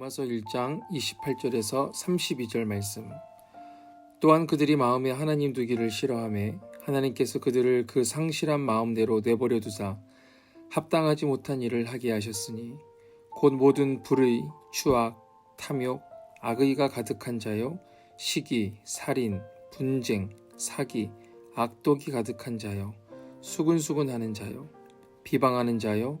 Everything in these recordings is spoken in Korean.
로마서 1장 28절에서 32절 말씀. 또한 그들이 마음에 하나님 두기를 싫어하매 하나님께서 그들을 그 상실한 마음대로 내버려 두사 합당하지 못한 일을 하게 하셨으니 곧 모든 불의, 추악, 탐욕, 악의가 가득한 자요 시기, 살인, 분쟁, 사기, 악독이 가득한 자요 수근수근하는 자요 비방하는 자요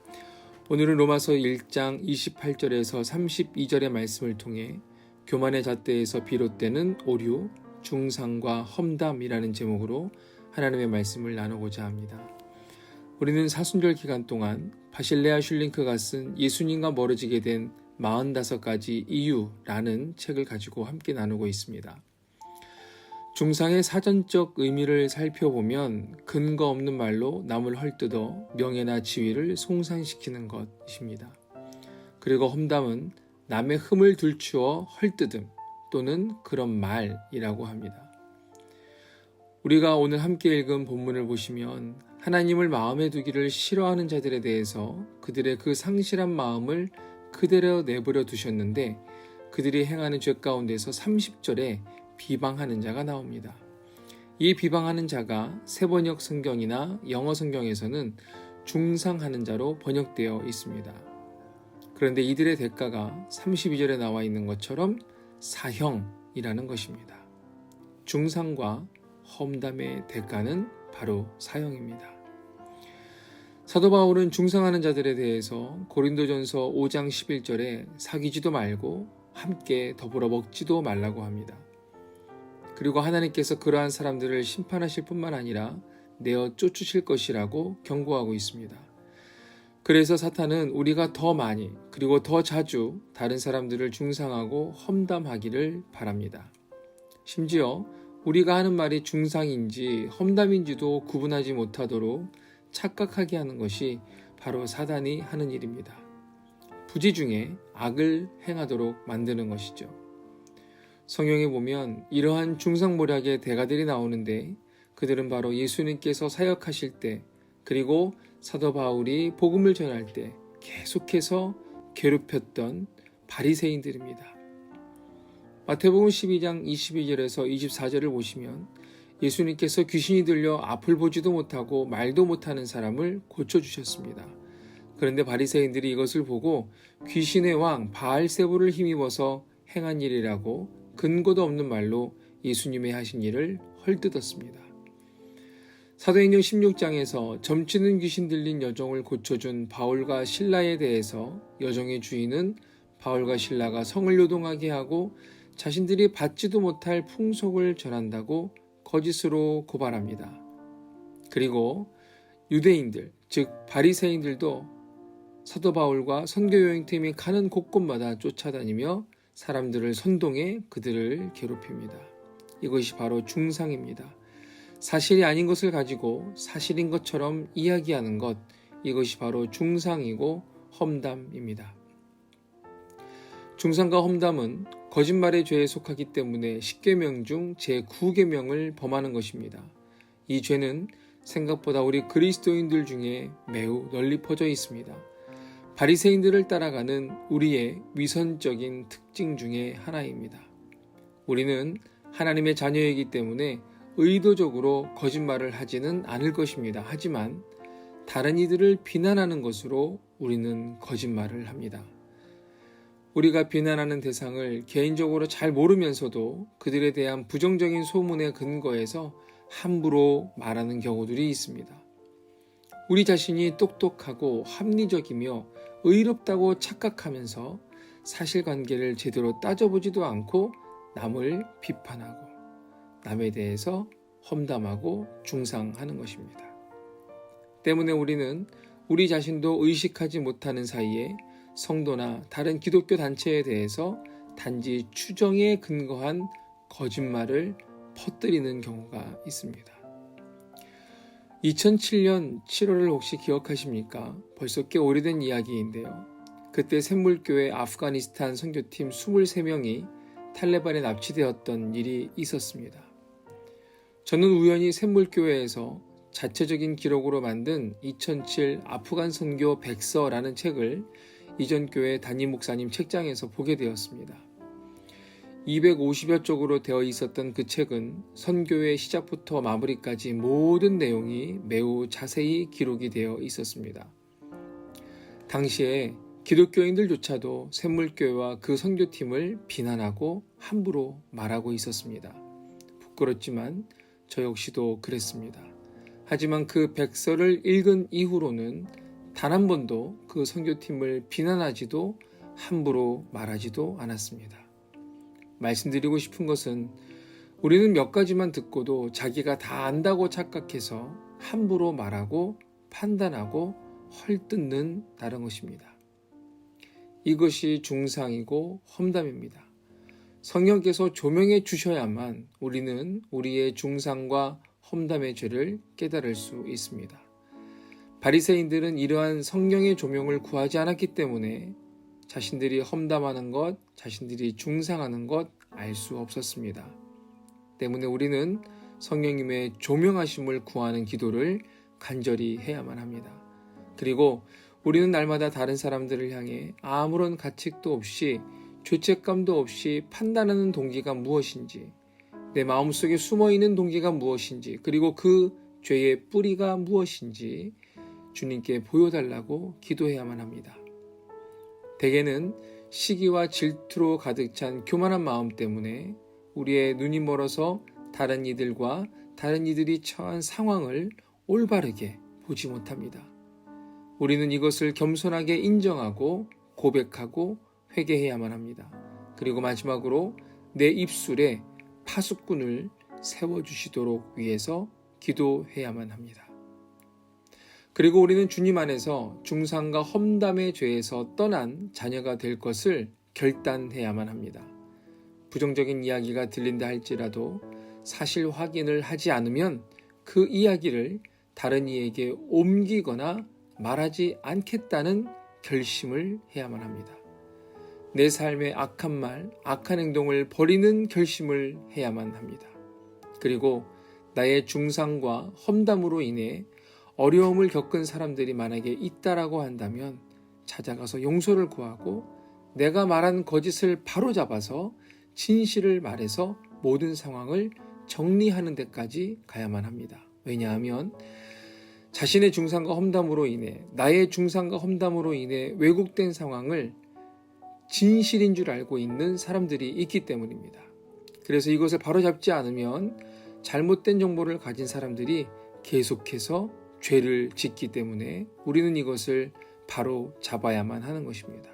오늘은 로마서 1장 28절에서 32절의 말씀을 통해 교만의 잣대에서 비롯되는 오류, 중상과 험담이라는 제목으로 하나님의 말씀을 나누고자 합니다. 우리는 사순절 기간 동안 바실레아 슐링크가 쓴 예수님과 멀어지게 된 45가지 이유라는 책을 가지고 함께 나누고 있습니다. 중상의 사전적 의미를 살펴보면 근거 없는 말로 남을 헐뜯어 명예나 지위를 송산시키는 것입니다. 그리고 험담은 남의 흠을 들추어 헐뜯음 또는 그런 말이라고 합니다. 우리가 오늘 함께 읽은 본문을 보시면 하나님을 마음에 두기를 싫어하는 자들에 대해서 그들의 그 상실한 마음을 그대로 내버려 두셨는데 그들이 행하는 죄 가운데서 30절에 비방하는 자가 나옵니다. 이 비방하는 자가 세번역 성경이나 영어 성경에서는 중상하는 자로 번역되어 있습니다. 그런데 이들의 대가가 32절에 나와 있는 것처럼 사형이라는 것입니다. 중상과 험담의 대가는 바로 사형입니다. 사도 바울은 중상하는 자들에 대해서 고린도전서 5장 11절에 사귀지도 말고 함께 더불어 먹지도 말라고 합니다. 그리고 하나님께서 그러한 사람들을 심판하실 뿐만 아니라 내어 쫓으실 것이라고 경고하고 있습니다. 그래서 사탄은 우리가 더 많이 그리고 더 자주 다른 사람들을 중상하고 험담하기를 바랍니다. 심지어 우리가 하는 말이 중상인지 험담인지도 구분하지 못하도록 착각하게 하는 것이 바로 사단이 하는 일입니다. 부지 중에 악을 행하도록 만드는 것이죠. 성경에 보면 이러한 중상모략의 대가들이 나오는데 그들은 바로 예수님께서 사역하실 때 그리고 사도 바울이 복음을 전할 때 계속해서 괴롭혔던 바리새인들입니다. 마태복음 12장 22절에서 24절을 보시면 예수님께서 귀신이 들려 앞을 보지도 못하고 말도 못하는 사람을 고쳐 주셨습니다. 그런데 바리새인들이 이것을 보고 귀신의 왕 바알세부를 힘입어서 행한 일이라고 근거도 없는 말로 예수님의 하신 일을 헐뜯었습니다. 사도행전 16장에서 점치는 귀신 들린 여종을 고쳐준 바울과 신라에 대해서 여종의 주인은 바울과 신라가 성을 요동하게 하고 자신들이 받지도 못할 풍속을 전한다고 거짓으로 고발합니다. 그리고 유대인들, 즉 바리새인들도 사도 바울과 선교 여행팀이 가는 곳곳마다 쫓아다니며 사람들을 선동해 그들을 괴롭힙니다. 이것이 바로 중상입니다. 사실이 아닌 것을 가지고 사실인 것처럼 이야기하는 것, 이것이 바로 중상이고 험담입니다. 중상과 험담은 거짓말의 죄에 속하기 때문에 10계명 중 제9계명을 범하는 것입니다. 이 죄는 생각보다 우리 그리스도인들 중에 매우 널리 퍼져 있습니다. 바리새인들을 따라가는 우리의 위선적인 특징 중의 하나입니다. 우리는 하나님의 자녀이기 때문에 의도적으로 거짓말을 하지는 않을 것입니다. 하지만 다른 이들을 비난하는 것으로 우리는 거짓말을 합니다. 우리가 비난하는 대상을 개인적으로 잘 모르면서도 그들에 대한 부정적인 소문에 근거해서 함부로 말하는 경우들이 있습니다. 우리 자신이 똑똑하고 합리적이며 의롭다고 착각하면서 사실관계를 제대로 따져보지도 않고 남을 비판하고 남에 대해서 험담하고 중상하는 것입니다. 때문에 우리는 우리 자신도 의식하지 못하는 사이에 성도나 다른 기독교 단체에 대해서 단지 추정에 근거한 거짓말을 퍼뜨리는 경우가 있습니다. 2007년 7월을 혹시 기억하십니까? 벌써 꽤 오래된 이야기인데요. 그때 샘물교회 아프가니스탄 선교팀 23명이 탈레반에 납치되었던 일이 있었습니다. 저는 우연히 샘물교회에서 자체적인 기록으로 만든 2007 아프간 선교 백서라는 책을 이전 교회 담임 목사님 책장에서 보게 되었습니다. 250여 쪽으로 되어 있었던 그 책은 선교의 시작부터 마무리까지 모든 내용이 매우 자세히 기록이 되어 있었습니다. 당시에 기독교인들조차도 샘물교회와 그 선교팀을 비난하고 함부로 말하고 있었습니다. 부끄럽지만 저 역시도 그랬습니다. 하지만 그 백서를 읽은 이후로는 단 한 번도 그 선교팀을 비난하지도 함부로 말하지도 않았습니다. 말씀드리고 싶은 것은 우리는 몇 가지만 듣고도 자기가 다 안다고 착각해서 함부로 말하고 판단하고 헐뜯는 다른 것입니다. 이것이 중상이고 험담입니다. 성령께서 조명해 주셔야만 우리는 우리의 중상과 험담의 죄를 깨달을 수 있습니다. 바리새인들은 이러한 성령의 조명을 구하지 않았기 때문에 자신들이 험담하는 것, 자신들이 중상하는 것 알 수 없었습니다. 때문에 우리는 성령님의 조명하심을 구하는 기도를 간절히 해야만 합니다. 그리고 우리는 날마다 다른 사람들을 향해 아무런 가책도 없이 죄책감도 없이 판단하는 동기가 무엇인지, 내 마음속에 숨어 있는 동기가 무엇인지, 그리고 그 죄의 뿌리가 무엇인지 주님께 보여달라고 기도해야만 합니다. 대개는 시기와 질투로 가득 찬 교만한 마음 때문에 우리의 눈이 멀어서 다른 이들과 다른 이들이 처한 상황을 올바르게 보지 못합니다. 우리는 이것을 겸손하게 인정하고 고백하고 회개해야만 합니다. 그리고 마지막으로 내 입술에 파수꾼을 세워주시도록 위해서 기도해야만 합니다. 그리고 우리는 주님 안에서 중상과 험담의 죄에서 떠난 자녀가 될 것을 결단해야만 합니다. 부정적인 이야기가 들린다 할지라도 사실 확인을 하지 않으면 그 이야기를 다른 이에게 옮기거나 말하지 않겠다는 결심을 해야만 합니다. 내 삶의 악한 말, 악한 행동을 버리는 결심을 해야만 합니다. 그리고 나의 중상과 험담으로 인해 어려움을 겪은 사람들이 만약에 있다라고 한다면 찾아가서 용서를 구하고 내가 말한 거짓을 바로 잡아서 진실을 말해서 모든 상황을 정리하는 데까지 가야만 합니다. 왜냐하면 자신의 중상과 험담으로 인해 나의 중상과 험담으로 인해 왜곡된 상황을 진실인 줄 알고 있는 사람들이 있기 때문입니다. 그래서 이것을 바로잡지 않으면 잘못된 정보를 가진 사람들이 계속해서 죄를 짓기 때문에 우리는 이것을 바로 잡아야만 하는 것입니다.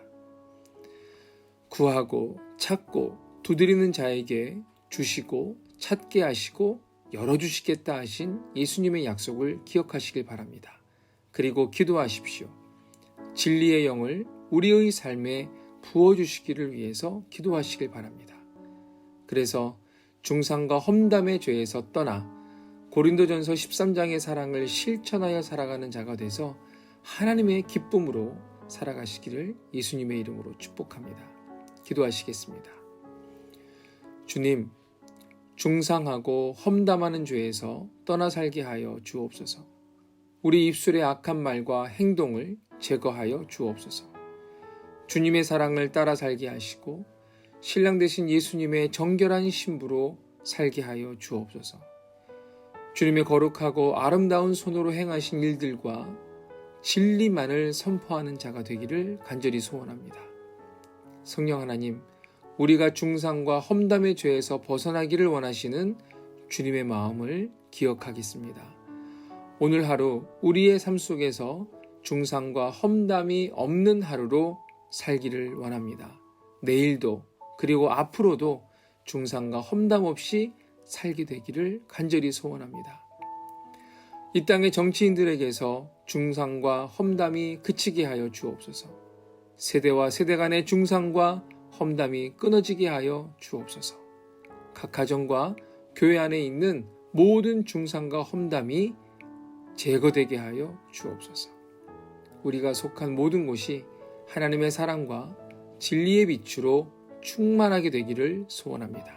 구하고 찾고 두드리는 자에게 주시고 찾게 하시고 열어주시겠다 하신 예수님의 약속을 기억하시길 바랍니다. 그리고 기도하십시오. 진리의 영을 우리의 삶에 부어주시기를 위해서 기도하시길 바랍니다. 그래서 중상과 험담의 죄에서 떠나 고린도전서 13장의 사랑을 실천하여 살아가는 자가 돼서 하나님의 기쁨으로 살아가시기를 예수님의 이름으로 축복합니다. 기도하시겠습니다. 주님, 중상하고 험담하는 죄에서 떠나 살게 하여 주옵소서. 우리 입술의 악한 말과 행동을 제거하여 주옵소서. 주님의 사랑을 따라 살게 하시고 신랑 되신 예수님의 정결한 신부로 살게 하여 주옵소서. 주님의 거룩하고 아름다운 손으로 행하신 일들과 진리만을 선포하는 자가 되기를 간절히 소원합니다. 성령 하나님, 우리가 중상과 험담의 죄에서 벗어나기를 원하시는 주님의 마음을 기억하겠습니다. 오늘 하루 우리의 삶 속에서 중상과 험담이 없는 하루로 살기를 원합니다. 내일도 그리고 앞으로도 중상과 험담 없이 살게 되기를 간절히 소원합니다. 이 땅의 정치인들에게서 중상과 험담이 그치게 하여 주옵소서. 세대와 세대 간의 중상과 험담이 끊어지게 하여 주옵소서. 각 가정과 교회 안에 있는 모든 중상과 험담이 제거되게 하여 주옵소서. 우리가 속한 모든 곳이 하나님의 사랑과 진리의 빛으로 충만하게 되기를 소원합니다.